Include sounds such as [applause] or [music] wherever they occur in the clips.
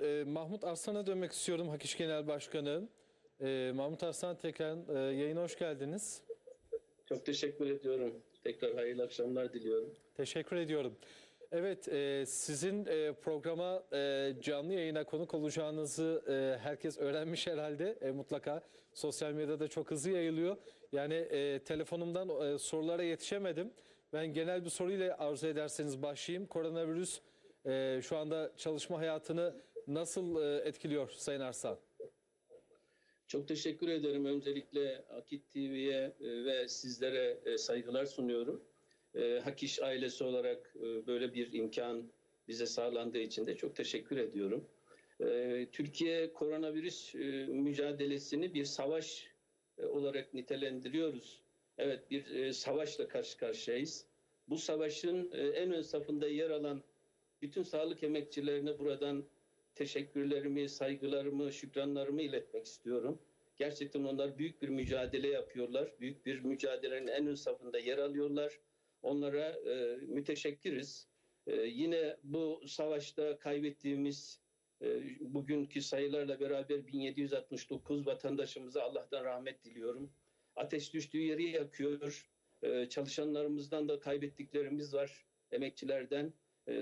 Ben e, Mahmut Arslan'a dönmek istiyorum Hak İş Genel Başkanı. E, Mahmut Arslan tekrar e, yayına hoş geldiniz. Çok teşekkür ediyorum. Tekrar hayırlı akşamlar diliyorum. Teşekkür ediyorum. Evet, e, sizin e, programa e, canlı yayına konuk olacağınızı e, herkes öğrenmiş herhalde. E, mutlaka sosyal medyada çok hızlı yayılıyor. Yani e, telefonumdan e, sorulara yetişemedim. Ben genel bir soruyla arzu ederseniz başlayayım. Koronavirüs e, şu anda çalışma hayatını nasıl e, etkiliyor Sayın Arslan? Çok teşekkür ederim. Öncelikle Akit TV'ye e, ve sizlere e, saygılar sunuyorum. E, Hak İş ailesi olarak böyle bir imkan bize sağlandığı için de çok teşekkür ediyorum. Türkiye koronavirüs mücadelesini bir savaş olarak nitelendiriyoruz. Evet bir savaşla karşı karşıyayız. Bu savaşın en ön safında yer alan bütün sağlık emekçilerine buradan teşekkürlerimi, saygılarımı, şükranlarımı iletmek istiyorum. Gerçekten onlar büyük bir mücadele yapıyorlar. Büyük bir mücadelenin en ön safında yer alıyorlar. Onlara e, müteşekkiriz. E, yine bu savaşta kaybettiğimiz e, bugünkü sayılarla beraber 1769 vatandaşımıza Allah'tan rahmet diliyorum. Ateş düştüğü yeri yakıyor. E, çalışanlarımızdan da kaybettiklerimiz var, emekçilerden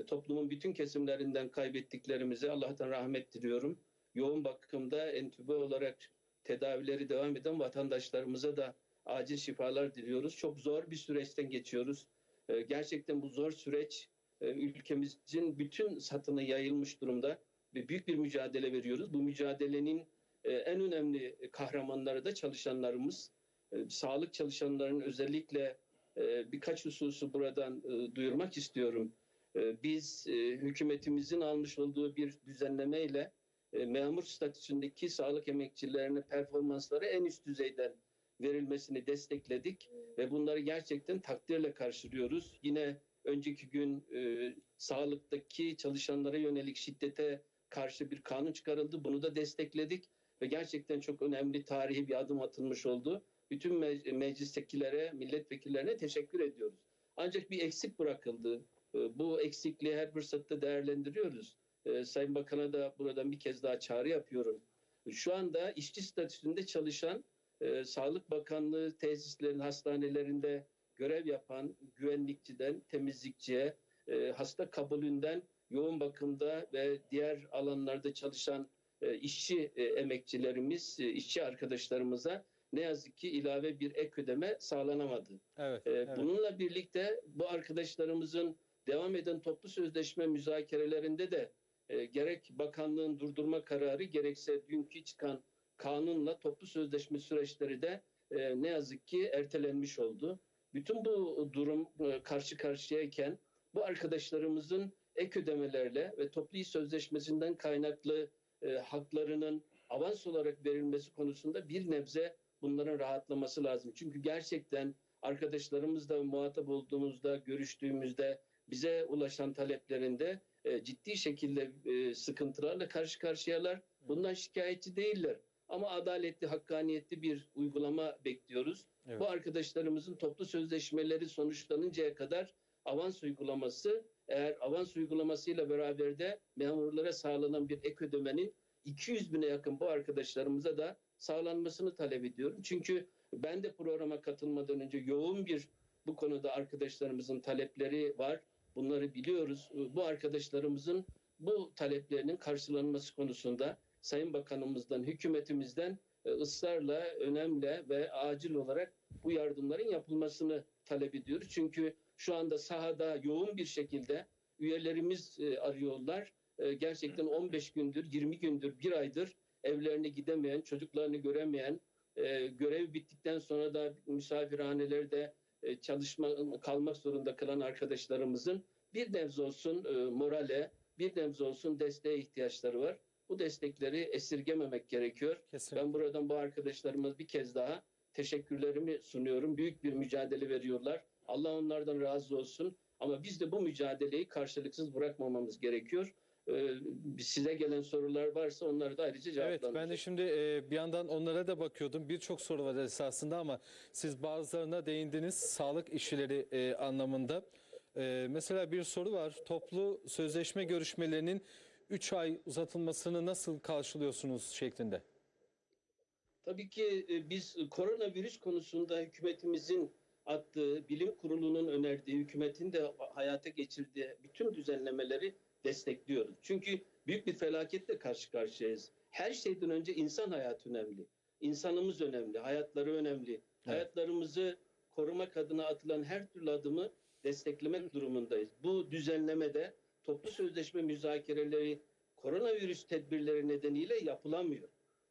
toplumun bütün kesimlerinden kaybettiklerimize Allah'tan rahmet diliyorum. Yoğun bakımda entübe olarak tedavileri devam eden vatandaşlarımıza da acil şifalar diliyoruz. Çok zor bir süreçten geçiyoruz. E, gerçekten bu zor süreç e, ülkemizin bütün satına yayılmış durumda ve büyük bir mücadele veriyoruz. Bu mücadelenin e, en önemli kahramanları da çalışanlarımız. E, sağlık çalışanlarının özellikle e, birkaç hususu buradan e, duyurmak istiyorum. E, biz e, hükümetimizin almış olduğu bir düzenlemeyle e, memur statüsündeki sağlık emekçilerine performansları en üst düzeyden verilmesini destekledik ve bunları gerçekten takdirle karşılıyoruz. Yine önceki gün e, sağlıktaki çalışanlara yönelik şiddete karşı bir kanun çıkarıldı. Bunu da destekledik ve gerçekten çok önemli tarihi bir adım atılmış oldu. Bütün me- meclistekilere, milletvekillerine teşekkür ediyoruz. Ancak bir eksik bırakıldı. E, Bu eksikliği her fırsatta değerlendiriyoruz. E, Sayın Bakan'a da buradan bir kez daha çağrı yapıyorum. Şu anda işçi statüsünde çalışan e, Sağlık Bakanlığı tesislerin hastanelerinde görev yapan güvenlikçiden temizlikçiye, e, hasta kabulünden yoğun bakımda ve diğer alanlarda çalışan e, işçi emekçilerimiz, işçi arkadaşlarımıza ne yazık ki ilave bir ek ödeme sağlanamadı. Evet. Ee, evet. Bununla birlikte bu arkadaşlarımızın devam eden toplu sözleşme müzakerelerinde de e, gerek bakanlığın durdurma kararı gerekse dünkü çıkan kanunla toplu sözleşme süreçleri de e, ne yazık ki ertelenmiş oldu. Bütün bu durum e, karşı karşıyayken bu arkadaşlarımızın ek ödemelerle ve toplu iş sözleşmesinden kaynaklı e, haklarının avans olarak verilmesi konusunda bir nebze bunların rahatlaması lazım. Çünkü gerçekten arkadaşlarımızla muhatap olduğumuzda, görüştüğümüzde bize ulaşan taleplerinde e, ciddi şekilde e, sıkıntılarla karşı karşıyalar. Bundan şikayetçi değiller. Ama adaletli, hakkaniyetli bir uygulama bekliyoruz. Evet. Bu arkadaşlarımızın toplu sözleşmeleri sonuçlanıncaya kadar avans uygulaması, eğer avans uygulamasıyla beraber de memurlara sağlanan bir ek ödemenin 200 bine yakın bu arkadaşlarımıza da sağlanmasını talep ediyorum. Çünkü ben de programa katılmadan önce yoğun bir bu konuda arkadaşlarımızın talepleri var. Bunları biliyoruz. Bu arkadaşlarımızın bu taleplerinin karşılanması konusunda Sayın Bakanımızdan, hükümetimizden e, ısrarla, önemli ve acil olarak bu yardımların yapılmasını talep ediyoruz. Çünkü şu anda sahada yoğun bir şekilde üyelerimiz e, arıyorlar. E, Gerçekten 15 gündür, 20 gündür, bir aydır evlerine gidemeyen, çocuklarını göremeyen, görev bittikten sonra da misafirhanelerde e, çalışma kalmak zorunda kalan arkadaşlarımızın bir nebze olsun e, morale, bir nebze olsun desteğe ihtiyaçları var. Bu destekleri esirgememek gerekiyor. Kesinlikle. Ben buradan bu arkadaşlarımız bir kez daha teşekkürlerimi sunuyorum. Büyük bir mücadele veriyorlar. Allah onlardan razı olsun. Ama biz de bu mücadeleyi karşılıksız bırakmamamız gerekiyor. Ee, size gelen sorular varsa onları da ayrıca Evet cevaplandıracağım. ben de şimdi e, bir yandan onlara da bakıyordum. Birçok soru var esasında ama siz bazılarına değindiniz sağlık işçileri e, anlamında. E, mesela bir soru var. Toplu sözleşme görüşmelerinin 3 ay uzatılmasını nasıl karşılıyorsunuz şeklinde? Tabii ki e, biz koronavirüs konusunda hükümetimizin attığı, bilim kurulunun önerdiği, hükümetin de hayata geçirdiği bütün düzenlemeleri destekliyoruz. Çünkü büyük bir felaketle karşı karşıyayız. Her şeyden önce insan hayatı önemli. İnsanımız önemli, hayatları önemli. Hayatlarımızı korumak adına atılan her türlü adımı desteklemek durumundayız. Bu düzenlemede toplu sözleşme müzakereleri koronavirüs tedbirleri nedeniyle yapılamıyor.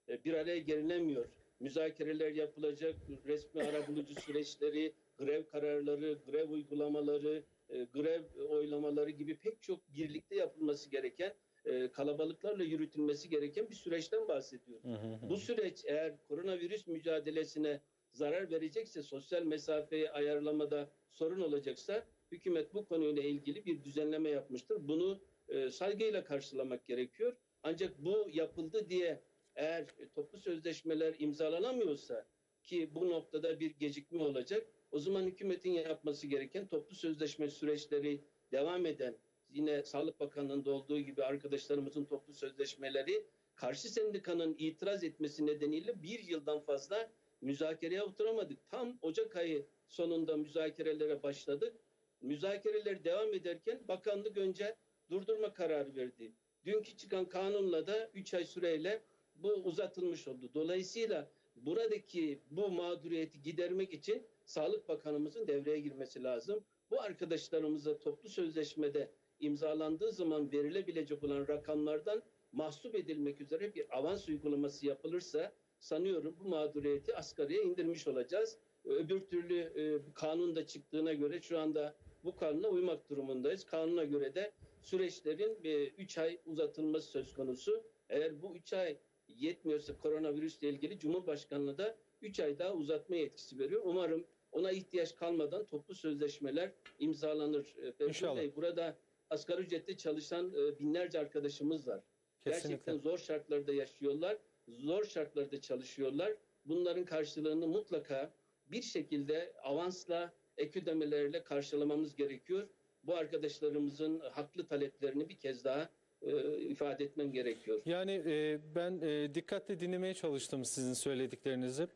E, Bir araya gelinemiyor. Müzakereler yapılacak, resmi arabulucu [laughs] süreçleri, grev kararları, grev uygulamaları, e, grev oylamaları gibi pek çok birlikte yapılması gereken, e, kalabalıklarla yürütülmesi gereken bir süreçten bahsediyoruz. Hı hı hı. Bu süreç eğer koronavirüs mücadelesine zarar verecekse, sosyal mesafeyi ayarlamada sorun olacaksa hükümet bu konuyla ilgili bir düzenleme yapmıştır. Bunu e, saygıyla karşılamak gerekiyor. Ancak bu yapıldı diye eğer e, toplu sözleşmeler imzalanamıyorsa ki bu noktada bir gecikme olacak, o zaman hükümetin yapması gereken toplu sözleşme süreçleri devam eden, yine Sağlık Bakanlığı'nda olduğu gibi arkadaşlarımızın toplu sözleşmeleri karşı sendikanın itiraz etmesi nedeniyle bir yıldan fazla müzakereye oturamadık. Tam Ocak ayı sonunda müzakerelere başladık. Müzakereler devam ederken bakanlık önce durdurma kararı verdi. Dünkü çıkan kanunla da 3 ay süreyle bu uzatılmış oldu. Dolayısıyla buradaki bu mağduriyeti gidermek için Sağlık Bakanımızın devreye girmesi lazım. Bu arkadaşlarımıza toplu sözleşmede imzalandığı zaman verilebilecek olan rakamlardan mahsup edilmek üzere bir avans uygulaması yapılırsa sanıyorum bu mağduriyeti asgariye indirmiş olacağız. Öbür türlü e, kanun da çıktığına göre şu anda bu kanuna uymak durumundayız. Kanuna göre de süreçlerin 3 ay uzatılması söz konusu. Eğer bu 3 ay yetmiyorsa koronavirüsle ilgili Cumhurbaşkanlığı da 3 ay daha uzatma yetkisi veriyor. Umarım ona ihtiyaç kalmadan toplu sözleşmeler imzalanır. E, İnşallah. Bey, burada asgari ücretle çalışan e, binlerce arkadaşımız var. Kesinlikle. Gerçekten zor şartlarda yaşıyorlar, zor şartlarda çalışıyorlar. Bunların karşılığını mutlaka bir şekilde avansla, ek ödemelerle karşılamamız gerekiyor. Bu arkadaşlarımızın haklı taleplerini bir kez daha e, ifade etmem gerekiyor. Yani e, ben e, dikkatle dinlemeye çalıştım sizin söylediklerinizi.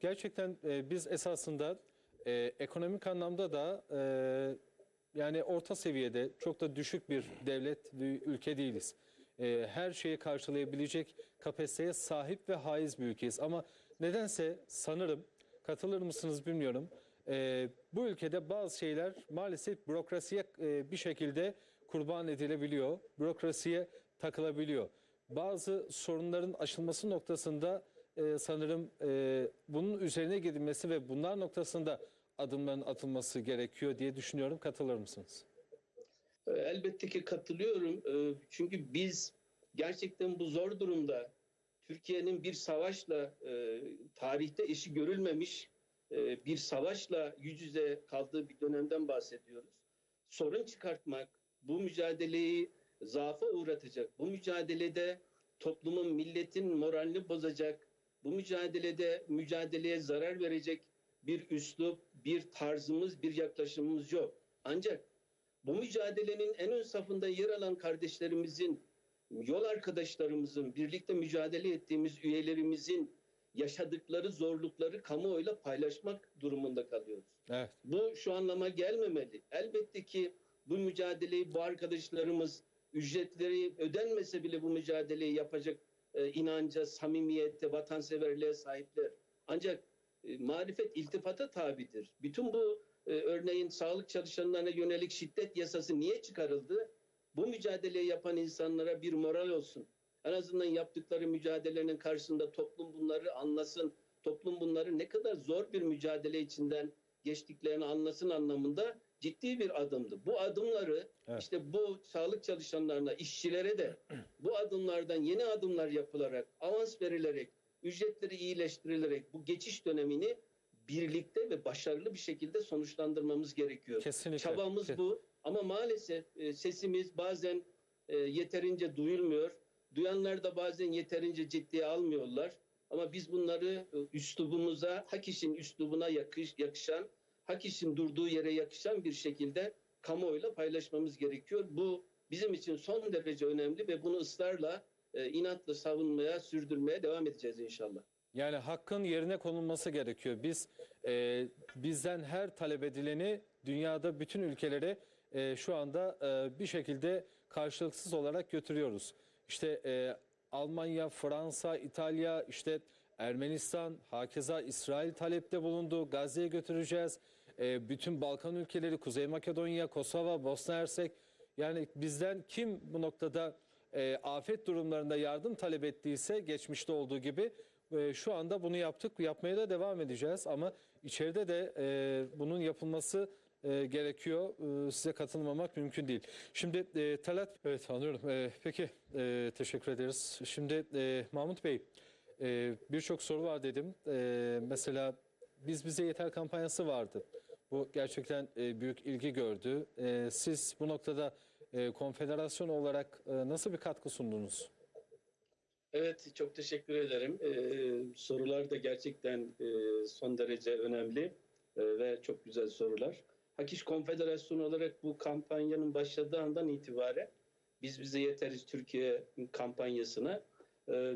Gerçekten e, biz esasında e, ekonomik anlamda da e, yani orta seviyede çok da düşük bir devlet, bir ülke değiliz. E, her şeyi karşılayabilecek kapasiteye sahip ve haiz bir ülkeyiz. Ama nedense sanırım, katılır mısınız bilmiyorum, e, bu ülkede bazı şeyler maalesef bürokrasiye e, bir şekilde kurban edilebiliyor. Bürokrasiye takılabiliyor. Bazı sorunların aşılması noktasında e, sanırım e, bunun üzerine gidilmesi ve bunlar noktasında adımların atılması gerekiyor diye düşünüyorum. Katılır mısınız? E, Elbette ki katılıyorum. E, Çünkü biz gerçekten bu zor durumda Türkiye'nin bir savaşla e, tarihte eşi görülmemiş e, bir savaşla yüz yüze kaldığı bir dönemden bahsediyoruz. Sorun çıkartmak, bu mücadeleyi zaafa uğratacak, bu mücadelede toplumun, milletin moralini bozacak, bu mücadelede mücadeleye zarar verecek bir üslup, bir tarzımız, bir yaklaşımımız yok. Ancak bu mücadelenin en ön safında yer alan kardeşlerimizin, yol arkadaşlarımızın, birlikte mücadele ettiğimiz üyelerimizin yaşadıkları zorlukları kamuoyuyla paylaşmak durumunda kalıyoruz. Evet. Bu şu anlama gelmemeli. Elbette ki bu mücadeleyi bu arkadaşlarımız ücretleri ödenmese bile bu mücadeleyi yapacak e, inanca, samimiyette, vatanseverliğe sahipler. Ancak e, marifet iltifata tabidir. Bütün bu e, örneğin sağlık çalışanlarına yönelik şiddet yasası niye çıkarıldı? Bu mücadeleyi yapan insanlara bir moral olsun. En azından yaptıkları mücadelenin karşısında toplum bunları anlasın. Toplum bunları ne kadar zor bir mücadele içinden geçtiklerini anlasın anlamında ciddi bir adımdı. Bu adımları Evet. işte bu sağlık çalışanlarına, işçilere de [clears throat] bu adımlardan yeni adımlar yapılarak, avans verilerek, ücretleri iyileştirilerek bu geçiş dönemini birlikte ve başarılı bir şekilde sonuçlandırmamız gerekiyor. Kesinlikle. Çabamız bu ama maalesef e, sesimiz bazen e, yeterince duyulmuyor. Duyanlar da bazen yeterince ciddiye almıyorlar. Ama biz bunları e, üslubumuza, hak işin üslubuna yakış, yakışan, hak işin durduğu yere yakışan bir şekilde kamuoyuyla paylaşmamız gerekiyor. Bu bizim için son derece önemli ve bunu ısrarla, e, inatla savunmaya, sürdürmeye devam edeceğiz inşallah. Yani hakkın yerine konulması gerekiyor. Biz e, bizden her talep edileni dünyada bütün ülkelere e, şu anda e, bir şekilde karşılıksız olarak götürüyoruz. İşte e, Almanya, Fransa, İtalya, işte Ermenistan, hakeza İsrail talepte bulundu. Gazze'ye götüreceğiz. E, bütün Balkan ülkeleri, Kuzey Makedonya, Kosova, Bosna Hersek. Yani bizden kim bu noktada e, afet durumlarında yardım talep ettiyse geçmişte olduğu gibi e, şu anda bunu yaptık. Yapmaya da devam edeceğiz ama içeride de e, bunun yapılması e, gerekiyor. E, size katılmamak mümkün değil. Şimdi e, Talat, evet anlıyorum. E, peki e, teşekkür ederiz. Şimdi e, Mahmut Bey, e, birçok soru var dedim. E, mesela biz bize yeter kampanyası vardı. Bu gerçekten e, büyük ilgi gördü. E, siz bu noktada e, konfederasyon olarak e, nasıl bir katkı sundunuz? Evet, çok teşekkür ederim. Ee, sorular da gerçekten e, son derece önemli e, ve çok güzel sorular. Hakiş Konfederasyonu olarak bu kampanyanın başladığı andan itibaren biz bize yeteriz Türkiye kampanyasına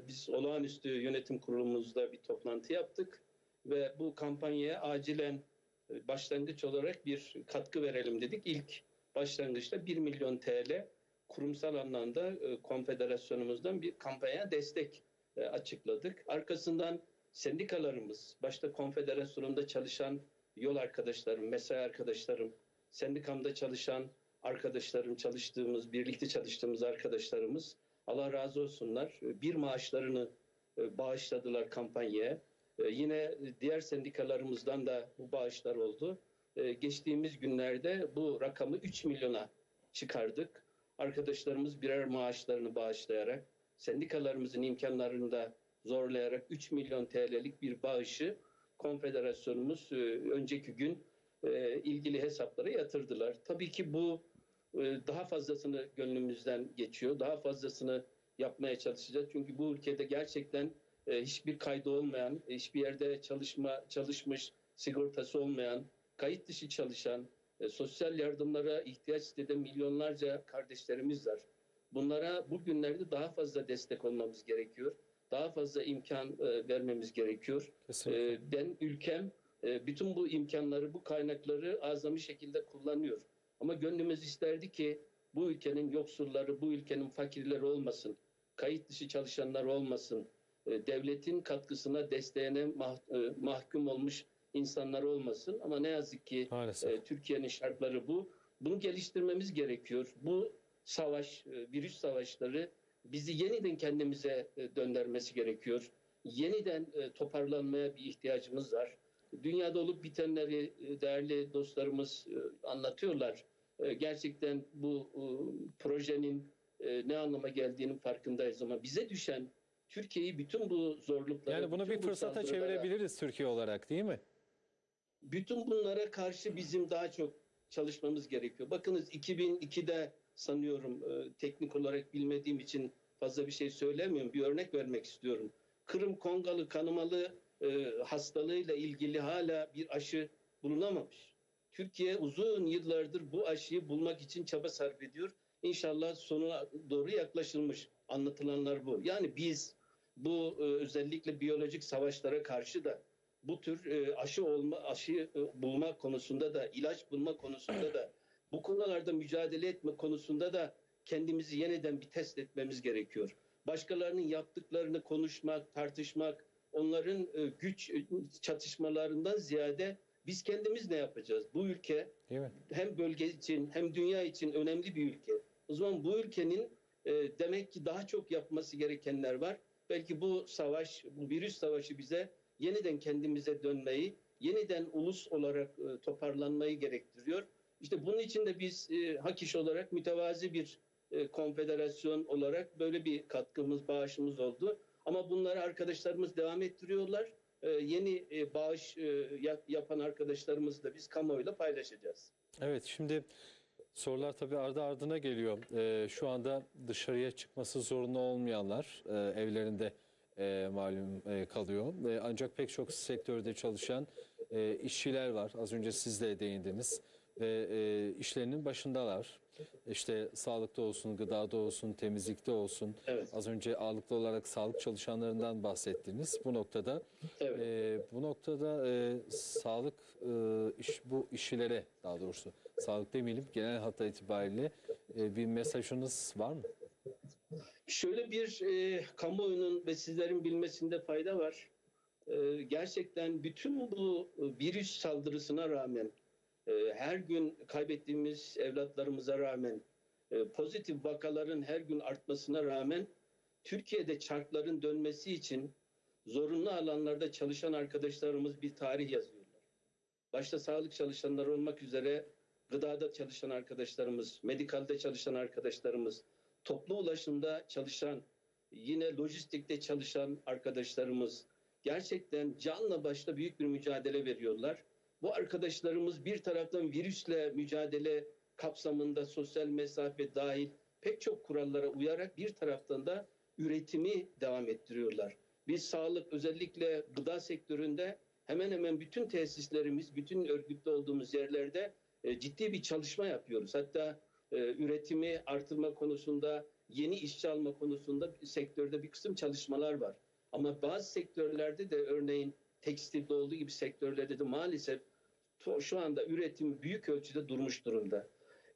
biz olağanüstü yönetim kurulumuzda bir toplantı yaptık ve bu kampanyaya acilen e, başlangıç olarak bir katkı verelim dedik. İlk başlangıçta 1 milyon TL kurumsal anlamda e, konfederasyonumuzdan bir kampanya destek e, açıkladık. Arkasından sendikalarımız, başta konfederasyonumda çalışan yol arkadaşlarım, mesai arkadaşlarım, sendikamda çalışan arkadaşlarım, çalıştığımız, birlikte çalıştığımız arkadaşlarımız Allah razı olsunlar. e, Bir maaşlarını e, bağışladılar kampanyaya. E, Yine diğer sendikalarımızdan da bu bağışlar oldu. E, Geçtiğimiz günlerde bu rakamı 3 milyona çıkardık arkadaşlarımız birer maaşlarını bağışlayarak, sendikalarımızın imkanlarını da zorlayarak 3 milyon TL'lik bir bağışı konfederasyonumuz e, önceki gün e, ilgili hesaplara yatırdılar. Tabii ki bu daha fazlasını gönlümüzden geçiyor. Daha fazlasını yapmaya çalışacağız. Çünkü bu ülkede gerçekten e, hiçbir kaydı olmayan, hiçbir yerde çalışma çalışmış, sigortası olmayan, kayıt dışı çalışan, e, sosyal yardımlara ihtiyaç hisseden milyonlarca kardeşlerimiz var. Bunlara bugünlerde daha fazla destek olmamız gerekiyor. Daha fazla imkan e, vermemiz gerekiyor. Kesinlikle. E, ben ülkem e, bütün bu imkanları, bu kaynakları azami şekilde kullanıyor. Ama gönlümüz isterdi ki bu ülkenin yoksulları, bu ülkenin fakirleri olmasın. Kayıt dışı çalışanlar olmasın. E, devletin katkısına, desteğine mah- e, mahkum olmuş insanlar olmasın. Ama ne yazık ki Maalesef. e, Türkiye'nin şartları bu. Bunu geliştirmemiz gerekiyor. Bu savaş, virüs savaşları bizi yeniden kendimize döndürmesi gerekiyor. Yeniden toparlanmaya bir ihtiyacımız var. Dünyada olup bitenleri değerli dostlarımız anlatıyorlar. E, Gerçekten bu e, projenin e, ne anlama geldiğinin farkındayız ama bize düşen Türkiye'yi bütün bu zorluklara, Yani bunu bir fırsata çevirebiliriz Türkiye olarak değil mi? bütün bunlara karşı bizim daha çok çalışmamız gerekiyor. Bakınız 2002'de sanıyorum e, teknik olarak bilmediğim için fazla bir şey söylemiyorum. Bir örnek vermek istiyorum. Kırım Kongalı kanamalı hastalığıyla ilgili hala bir aşı bulunamamış. Türkiye uzun yıllardır bu aşıyı bulmak için çaba sarf ediyor. İnşallah sonuna doğru yaklaşılmış. Anlatılanlar bu. Yani biz bu e, özellikle biyolojik savaşlara karşı da bu tür e, aşı olma aşı e, bulma konusunda da ilaç bulma konusunda da bu konularda mücadele etme konusunda da kendimizi yeniden bir test etmemiz gerekiyor. Başkalarının yaptıklarını konuşmak, tartışmak, onların güç çatışmalarından ziyade biz kendimiz ne yapacağız? Bu ülke Değil mi? hem bölge için hem dünya için önemli bir ülke. O zaman bu ülkenin e, demek ki daha çok yapması gerekenler var. Belki bu savaş, bu virüs savaşı bize yeniden kendimize dönmeyi, yeniden ulus olarak e, toparlanmayı gerektiriyor. İşte bunun için de biz e, hak iş olarak mütevazi bir e, konfederasyon olarak böyle bir katkımız, bağışımız oldu. Ama bunları arkadaşlarımız devam ettiriyorlar. E, yeni e, bağış e, yap- yapan arkadaşlarımızı da biz kamuoyuyla paylaşacağız. Evet şimdi sorular tabii ardı ardına geliyor. Ee, şu anda dışarıya çıkması zorunlu olmayanlar e, evlerinde malum kalıyor. Ancak pek çok sektörde çalışan işçiler var. Az önce siz de değindiniz ve işlerinin başındalar. İşte sağlıkta olsun, gıdada olsun, temizlikte olsun. Evet. Az önce ağırlıklı olarak sağlık çalışanlarından bahsettiniz. Bu noktada Evet. e, bu noktada e, sağlık e, iş bu işçilere daha doğrusu sağlık demeyelim genel hatta itibariyle e, bir mesajınız var mı? Şöyle bir e, kamuoyunun ve sizlerin bilmesinde fayda var. E, gerçekten bütün bu e, virüs saldırısına rağmen, e, her gün kaybettiğimiz evlatlarımıza rağmen, e, pozitif vakaların her gün artmasına rağmen, Türkiye'de çarkların dönmesi için zorunlu alanlarda çalışan arkadaşlarımız bir tarih yazıyorlar. Başta sağlık çalışanları olmak üzere gıdada çalışan arkadaşlarımız, medikalde çalışan arkadaşlarımız, toplu ulaşımda çalışan, yine lojistikte çalışan arkadaşlarımız gerçekten canla başla büyük bir mücadele veriyorlar. Bu arkadaşlarımız bir taraftan virüsle mücadele kapsamında sosyal mesafe dahil pek çok kurallara uyarak bir taraftan da üretimi devam ettiriyorlar. Biz sağlık özellikle gıda sektöründe hemen hemen bütün tesislerimiz, bütün örgütlü olduğumuz yerlerde e, ciddi bir çalışma yapıyoruz. Hatta e, üretimi artırma konusunda, yeni işçi alma konusunda sektörde bir kısım çalışmalar var. Ama bazı sektörlerde de örneğin tekstilde olduğu gibi sektörlerde de maalesef şu anda üretim büyük ölçüde durmuş durumda.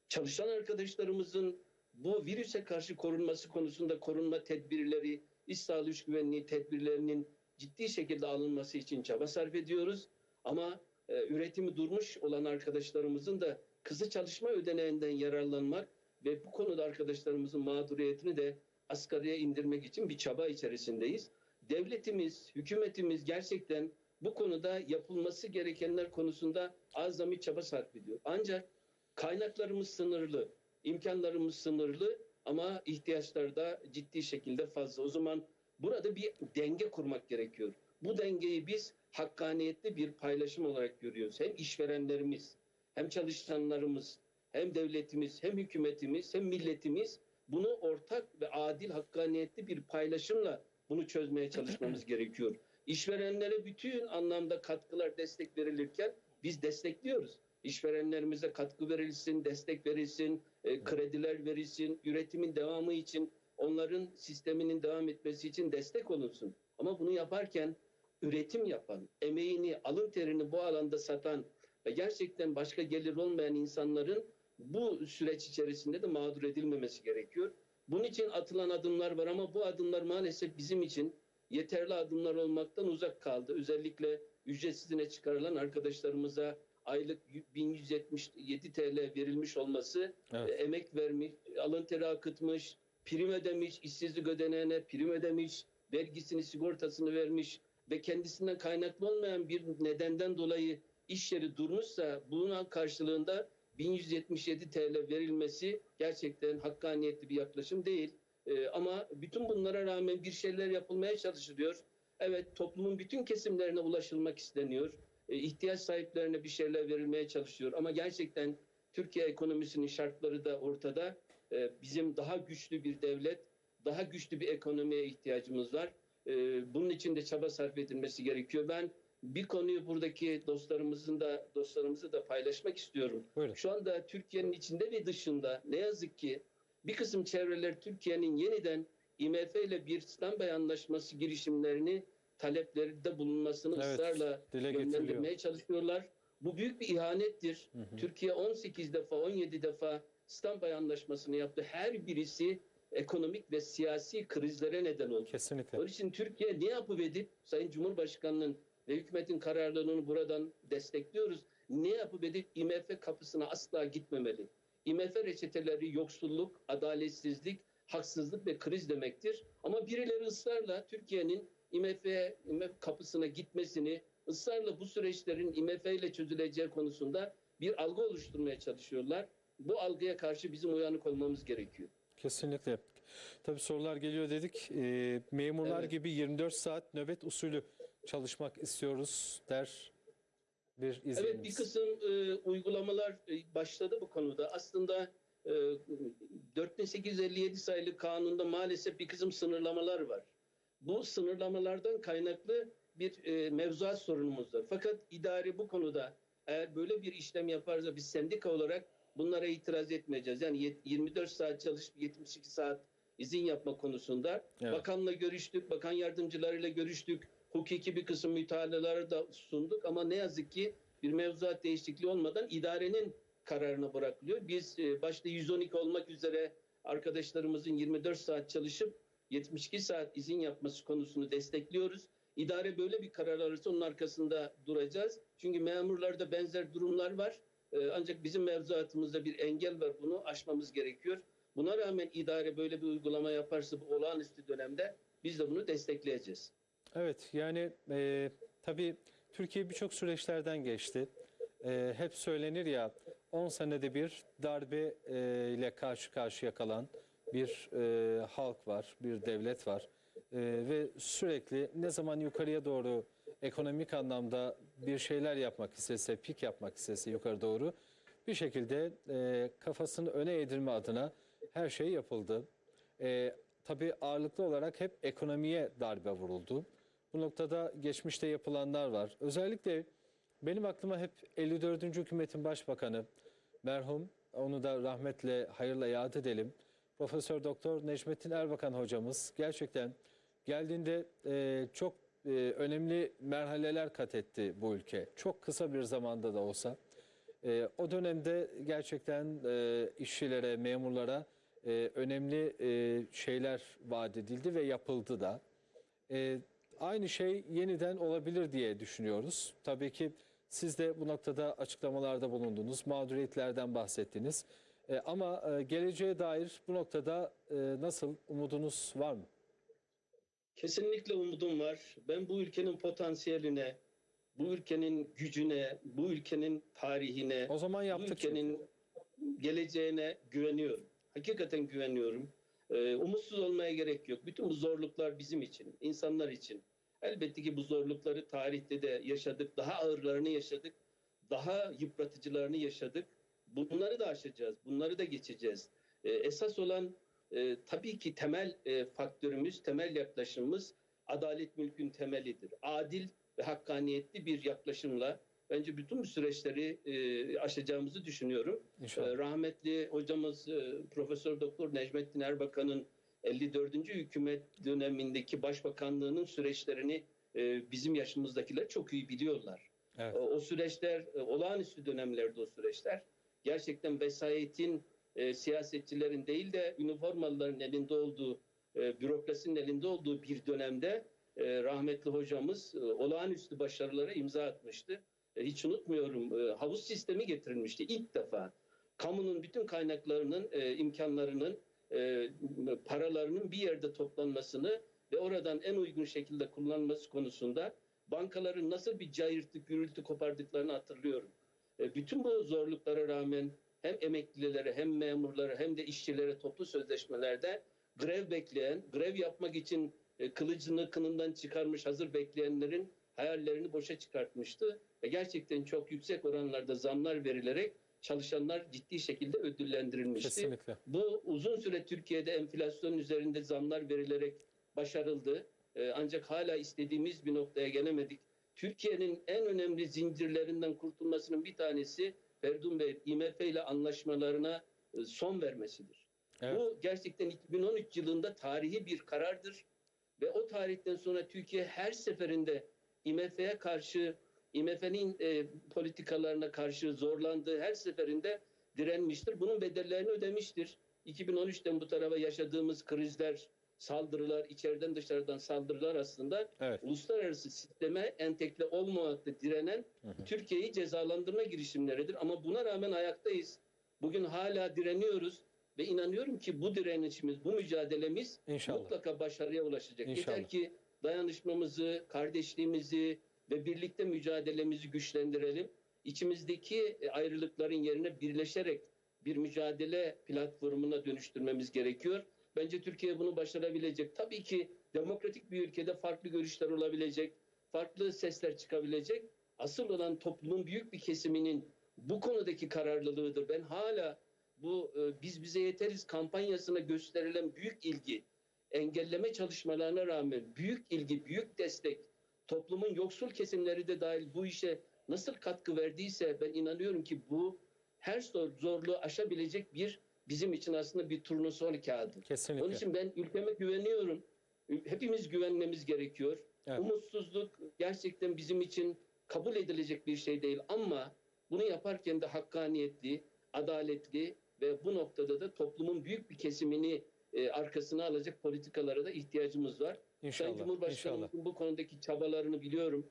Çalışan arkadaşlarımızın bu virüse karşı korunması konusunda korunma tedbirleri, iş sağlığı iş güvenliği tedbirlerinin ciddi şekilde alınması için çaba sarf ediyoruz. Ama e, üretimi durmuş olan arkadaşlarımızın da kızı çalışma ödeneğinden yararlanmak ve bu konuda arkadaşlarımızın mağduriyetini de asgariye indirmek için bir çaba içerisindeyiz. Devletimiz, hükümetimiz gerçekten bu konuda yapılması gerekenler konusunda azami çaba sarf ediyor. Ancak kaynaklarımız sınırlı, imkanlarımız sınırlı ama ihtiyaçlar da ciddi şekilde fazla. O zaman burada bir denge kurmak gerekiyor. Bu dengeyi biz hakkaniyetli bir paylaşım olarak görüyoruz. Hem işverenlerimiz, hem çalışanlarımız, hem devletimiz, hem hükümetimiz, hem milletimiz bunu ortak ve adil, hakkaniyetli bir paylaşımla bunu çözmeye çalışmamız [clears throat] gerekiyor. İşverenlere bütün anlamda katkılar, destek verilirken biz destekliyoruz. İşverenlerimize katkı verilsin, destek verilsin, e, krediler verilsin, üretimin devamı için, onların sisteminin devam etmesi için destek olunsun. Ama bunu yaparken üretim yapan, emeğini, alın terini bu alanda satan ve gerçekten başka gelir olmayan insanların bu süreç içerisinde de mağdur edilmemesi gerekiyor. Bunun için atılan adımlar var ama bu adımlar maalesef bizim için yeterli adımlar olmaktan uzak kaldı. Özellikle ücretsizine çıkarılan arkadaşlarımıza aylık 1177 TL verilmiş olması Evet. e, emek vermiş, alın teri akıtmış, prim ödemiş, işsizlik ödeneğine prim ödemiş, vergisini, sigortasını vermiş ve kendisinden kaynaklı olmayan bir nedenden dolayı iş yeri durmuşsa bunun karşılığında 1177 TL verilmesi gerçekten hakkaniyetli bir yaklaşım değil. Ee, ama bütün bunlara rağmen bir şeyler yapılmaya çalışılıyor. Evet toplumun bütün kesimlerine ulaşılmak isteniyor. Ee, ihtiyaç sahiplerine bir şeyler verilmeye çalışıyor. Ama gerçekten Türkiye ekonomisinin şartları da ortada. Ee, bizim daha güçlü bir devlet, daha güçlü bir ekonomiye ihtiyacımız var. Ee, bunun için de çaba sarf edilmesi gerekiyor. Ben bir konuyu buradaki dostlarımızın da dostlarımızı da paylaşmak istiyorum. Buyurun. Şu anda Türkiye'nin içinde ve dışında ne yazık ki bir kısım çevreler Türkiye'nin yeniden IMF ile bir standby anlaşması girişimlerini taleplerinde bulunmasını Evet, ısrarla yönlendirmeye çalışıyorlar. Bu büyük bir ihanettir. Hı hı. Türkiye 18 defa 17 defa standby anlaşmasını yaptı. Her birisi ekonomik ve siyasi krizlere neden oldu. Kesinlikle. Onun için Türkiye ne yapıp edip Sayın Cumhurbaşkanı'nın ve hükümetin kararlarını buradan destekliyoruz. Ne yapıp edip IMF kapısına asla gitmemeli. IMF reçeteleri yoksulluk, adaletsizlik, haksızlık ve kriz demektir. Ama birileri ısrarla Türkiye'nin IMF, IMF kapısına gitmesini, ısrarla bu süreçlerin IMF ile çözüleceği konusunda bir algı oluşturmaya çalışıyorlar. Bu algıya karşı bizim uyanık olmamız gerekiyor. Kesinlikle. Tabii sorular geliyor dedik. Ee, memurlar Evet. gibi 24 saat nöbet usulü çalışmak istiyoruz der bir izlenimiz. Evet bir kısım e, uygulamalar e, başladı bu konuda. Aslında e, 4857 sayılı kanunda maalesef bir kısım sınırlamalar var. Bu sınırlamalardan kaynaklı bir e, mevzuat sorunumuz var. Fakat idare bu konuda eğer böyle bir işlem yaparsa biz sendika olarak bunlara itiraz etmeyeceğiz. Yani yet- 24 saat çalışıp 72 saat izin yapma konusunda Evet. bakanla görüştük, bakan yardımcılarıyla görüştük. Hukuki bir kısım mütalaları da sunduk ama ne yazık ki bir mevzuat değişikliği olmadan idarenin kararına bırakılıyor. Biz e, başta 112 olmak üzere arkadaşlarımızın 24 saat çalışıp 72 saat izin yapması konusunu destekliyoruz. İdare böyle bir karar alırsa onun arkasında duracağız. Çünkü memurlarda benzer durumlar var. Ee, Ancak bizim mevzuatımızda bir engel var. Bunu aşmamız gerekiyor. Buna rağmen idare böyle bir uygulama yaparsa bu olağanüstü dönemde biz de bunu destekleyeceğiz. Evet yani e, tabii Türkiye birçok süreçlerden geçti. E, hep söylenir ya 10 senede bir darbe e, ile karşı karşıya kalan bir e, halk var, bir devlet var. E, ve sürekli ne zaman yukarıya doğru ekonomik anlamda bir şeyler yapmak istese, pik yapmak istese yukarı doğru bir şekilde e, kafasını öne eğdirme adına her şey yapıldı. E, tabii ağırlıklı olarak hep ekonomiye darbe vuruldu. Bu noktada geçmişte yapılanlar var. Özellikle benim aklıma hep 54. hükümetin başbakanı merhum onu da rahmetle hayırla yad edelim. Profesör Doktor Necmettin Erbakan hocamız gerçekten geldiğinde e, çok e, önemli merhaleler kat etti bu ülke. Çok kısa bir zamanda da olsa. E, o dönemde gerçekten e, işçilere, memurlara e, önemli e, şeyler vaat edildi ve yapıldı da. E, aynı şey yeniden olabilir diye düşünüyoruz. Tabii ki siz de bu noktada açıklamalarda bulundunuz, mağduriyetlerden bahsettiniz. E, ama e, geleceğe dair bu noktada e, nasıl umudunuz var mı? Kesinlikle umudum var. Ben bu ülkenin potansiyeline, bu ülkenin gücüne, bu ülkenin tarihine, O zaman bu yaptık. çünkü. ülkenin geleceğine güveniyorum. Hakikaten güveniyorum. Ee, umutsuz olmaya gerek yok. Bütün bu zorluklar bizim için, insanlar için. Elbette ki bu zorlukları tarihte de yaşadık. Daha ağırlarını yaşadık. Daha yıpratıcılarını yaşadık. Bunları da aşacağız. Bunları da geçeceğiz. Ee, esas olan e, tabii ki temel e, faktörümüz, temel yaklaşımımız adalet mülkün temelidir. Adil ve hakkaniyetli bir yaklaşımla bence bütün bu süreçleri e, aşacağımızı düşünüyorum. İnşallah. Ee, Rahmetli hocamız e, Profesör Doktor Necmettin Erbakan'ın 54. hükümet dönemindeki başbakanlığının süreçlerini e, bizim yaşımızdakiler çok iyi biliyorlar. Evet. O, o süreçler e, olağanüstü dönemlerdi o süreçler. Gerçekten vesayetin e, siyasetçilerin değil de üniformalıların elinde olduğu, e, bürokrasinin elinde olduğu bir dönemde e, rahmetli hocamız e, olağanüstü başarılara imza atmıştı. E, hiç unutmuyorum e, havuz sistemi getirilmişti ilk defa. Kamunun bütün kaynaklarının, e, imkanlarının, paralarının bir yerde toplanmasını ve oradan en uygun şekilde kullanılması konusunda bankaların nasıl bir cayırtı, gürültü kopardıklarını hatırlıyorum. Bütün bu zorluklara rağmen hem emeklilere hem memurlara hem de işçilere toplu sözleşmelerde grev bekleyen, grev yapmak için kılıcını kınından çıkarmış hazır bekleyenlerin hayallerini boşa çıkartmıştı. Ve gerçekten çok yüksek oranlarda zamlar verilerek çalışanlar ciddi şekilde ödüllendirilmişti. Kesinlikle. Bu uzun süre Türkiye'de enflasyonun üzerinde zamlar verilerek başarıldı. Ee, ancak hala istediğimiz bir noktaya gelemedik. Türkiye'nin en önemli zincirlerinden kurtulmasının bir tanesi Ferdun Bey IMF ile anlaşmalarına e, son vermesidir. Evet. Bu gerçekten 2013 yılında tarihi bir karardır ve o tarihten sonra Türkiye her seferinde IMF'ye karşı IMF'nin e, politikalarına karşı zorlandığı her seferinde direnmiştir. Bunun bedellerini ödemiştir. 2013'ten bu tarafa yaşadığımız krizler, saldırılar, içeriden dışarıdan saldırılar aslında Evet. uluslararası sisteme entegre olmamakta direnen. Türkiye'yi cezalandırma girişimleridir. Ama buna rağmen ayaktayız. Bugün hala direniyoruz ve inanıyorum ki bu direnişimiz, bu mücadelemiz İnşallah. mutlaka başarıya ulaşacak. İnşallah. Yeter ki dayanışmamızı, kardeşliğimizi ve birlikte mücadelemizi güçlendirelim. İçimizdeki e, ayrılıkların yerine birleşerek bir mücadele platformuna dönüştürmemiz gerekiyor. Bence Türkiye bunu başarabilecek. Tabii ki demokratik bir ülkede farklı görüşler olabilecek, farklı sesler çıkabilecek. Asıl olan toplumun büyük bir kesiminin bu konudaki kararlılığıdır. Ben hala bu e, biz bize yeteriz kampanyasına gösterilen büyük ilgi, engelleme çalışmalarına rağmen büyük ilgi, büyük destek, toplumun yoksul kesimleri de dahil bu işe nasıl katkı verdiyse ben inanıyorum ki bu her zor- zorluğu aşabilecek bir bizim için aslında bir turnusol kağıdı. Kesinlikle. Onun için ben ülkeme güveniyorum. Hepimiz güvenmemiz gerekiyor. Evet. Umutsuzluk gerçekten bizim için kabul edilecek bir şey değil ama bunu yaparken de hakkaniyetli, adaletli ve bu noktada da toplumun büyük bir kesimini e, arkasına alacak politikalara da ihtiyacımız var. Sayın İnşallah. İnşallah. Cumhurbaşkanımızın bu konudaki çabalarını biliyorum.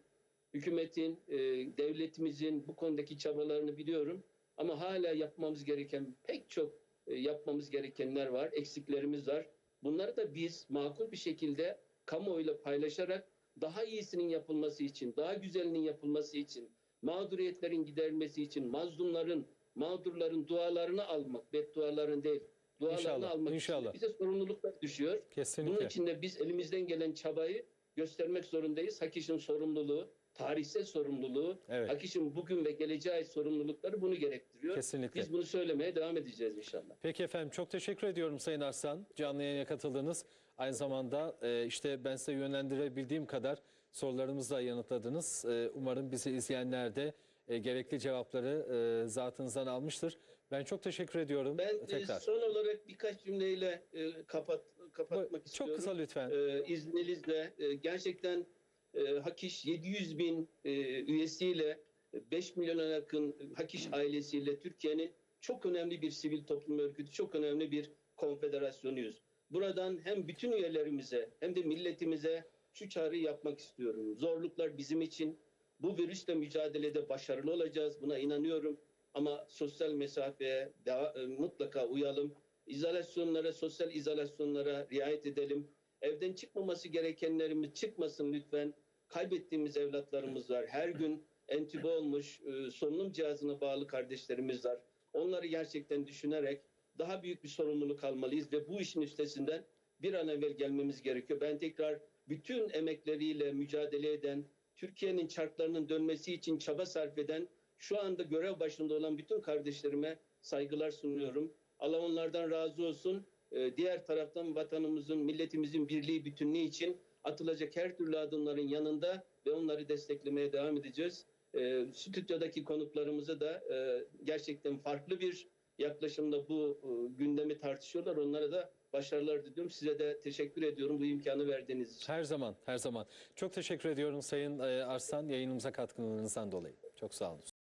Hükümetin, e, devletimizin bu konudaki çabalarını biliyorum. Ama hala yapmamız gereken pek çok e, yapmamız gerekenler var, eksiklerimiz var. Bunları da biz makul bir şekilde kamuoyuyla paylaşarak daha iyisinin yapılması için, daha güzelinin yapılması için, mağduriyetlerin giderilmesi için, mazlumların, mağdurların dualarını almak, bedduaların değil, dualarını İnşallah, almak inşallah. için bize sorumluluklar düşüyor. Kesinlikle. Bunun için de biz elimizden gelen çabayı göstermek zorundayız. Hakiş'in sorumluluğu, tarihsel sorumluluğu, Evet. Hakiş'in bugün ve geleceğe ait sorumlulukları bunu gerektiriyor. Kesinlikle. Biz bunu söylemeye devam edeceğiz inşallah. Peki efendim çok teşekkür ediyorum Sayın Arslan. Canlı yayına katıldınız. Aynı zamanda e, işte ben size yönlendirebildiğim kadar sorularımızla yanıtladınız. E, umarım bizi izleyenler de e, gerekli cevapları e, zatınızdan almıştır. Ben çok teşekkür ediyorum Ben e, tekrar. son olarak birkaç cümleyle e, kapat kapatmak Bu- istiyorum. Çok kısa lütfen. e, izninizle e, gerçekten e, Hakiş 700 bin e, üyesiyle e, 5 milyona yakın Hakiş ailesiyle Türkiye'nin çok önemli bir sivil toplum örgütü, çok önemli bir konfederasyonuyuz. Buradan hem bütün üyelerimize hem de milletimize şu çağrıyı yapmak istiyorum. Zorluklar bizim için. Bu virüsle mücadelede başarılı olacağız. Buna inanıyorum. Ama sosyal mesafeye daha, e, mutlaka uyalım. İzolasyonlara, sosyal izolasyonlara riayet edelim. Evden çıkmaması gerekenlerimiz çıkmasın lütfen. Kaybettiğimiz evlatlarımız var. Her gün entübe olmuş, e, solunum cihazına bağlı kardeşlerimiz var. Onları gerçekten düşünerek daha büyük bir sorumluluk almalıyız ve bu işin üstesinden bir an evvel gelmemiz gerekiyor. Ben tekrar bütün emekleriyle mücadele eden, Türkiye'nin çarklarının dönmesi için çaba sarf eden, şu anda görev başında olan bütün kardeşlerime saygılar sunuyorum. Allah onlardan razı olsun. Ee, Diğer taraftan vatanımızın, milletimizin birliği, bütünlüğü için atılacak her türlü adımların yanında ve onları desteklemeye devam edeceğiz. Ee, Stüdyodaki konuklarımızı da e, gerçekten farklı bir yaklaşımda bu e, gündemi tartışıyorlar. Onlara da başarılar diliyorum. Size de teşekkür ediyorum bu imkanı verdiğiniz için. Her zaman, her zaman. Çok teşekkür ediyorum Sayın e, Arslan yayınımıza katkılarınızdan dolayı. Çok sağ olun.